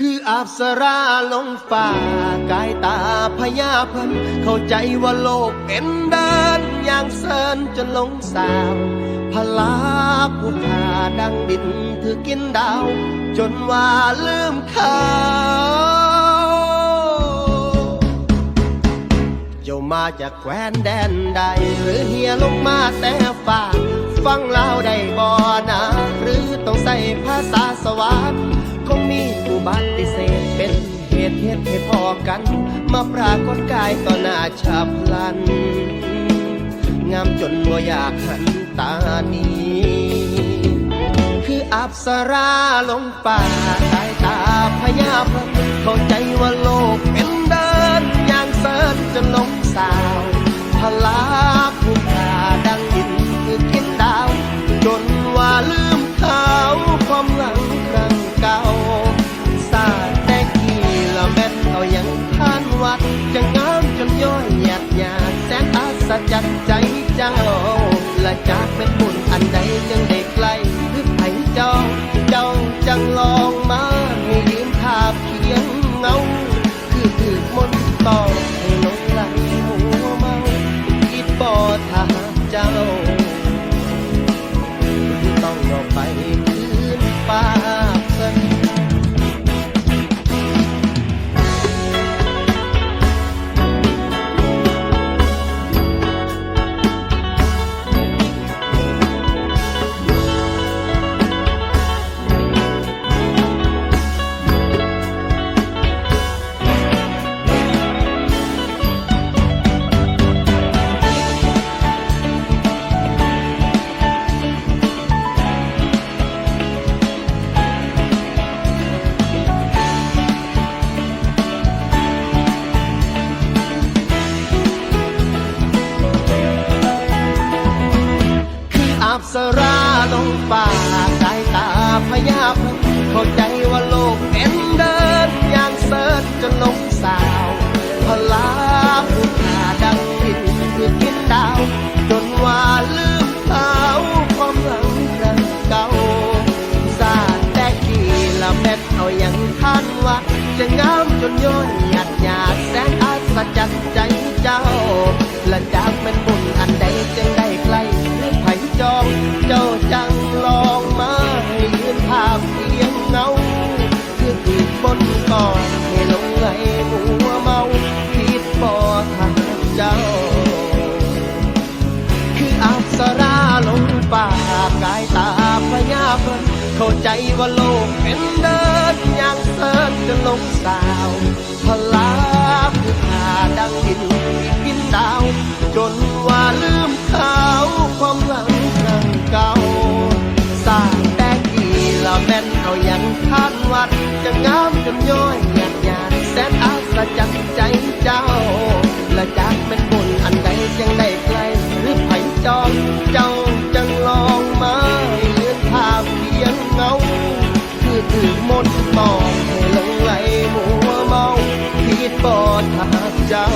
คืออาบสราลงฝ่ากายตาพญาเพันเข้าใจว่าโลกเป็นเดินอย่างเซินจนลงสาวพลาผู้ขาดังดินถือกินดาว จนว่าลืมเขาเจ้ามาจากแคว้นแดนใด หรือเฮียลงมาแต่ฟ้าฟังเล่าได้บ่อนะ หรือต้องใส่ภาษาสวรรค์คง บัติเศษเป็นเหตุเหตุให้พอกัน มาปรากฏกายต่อหน้าฉับพลัน งามจนบ่อยากหันตาหนีคืออับสราลงป่าสายตาพญาพระเข้าใจ จากใจเจ้า และจากเป็นบุญอันใดจึงได สราลงป่าสายตาพญาเพิ่งเข้าใจว่าโลกเป็นเดินอย่างเสิร์ชจนลงสาวพลาผู้ขาดังดินคือกินดาวจนว่าลืมเขาความหลังครั้งเก่าสาดแต่กี่ละแม่นเอาอย่างท่านว่า จะงามจนย้อนหยาดหยาดแสนอัศจรรย์ใจ ใจว่าโลกเป็นเดินย่างเสิร์จะลงสาวพลาผู้ขาดังกินกินดาว จนว่าลืมเขาความหลังคางเก่าสร้างแต่กี่ละแม่นเอาอย่างคาดวัด จะงามจนย้อยอยากอยากแสนอัศจรรย์ใจเจ้า และจากเป็นบุญอันใดยังได้ไกลหรือไผ่จอง หาเจ้า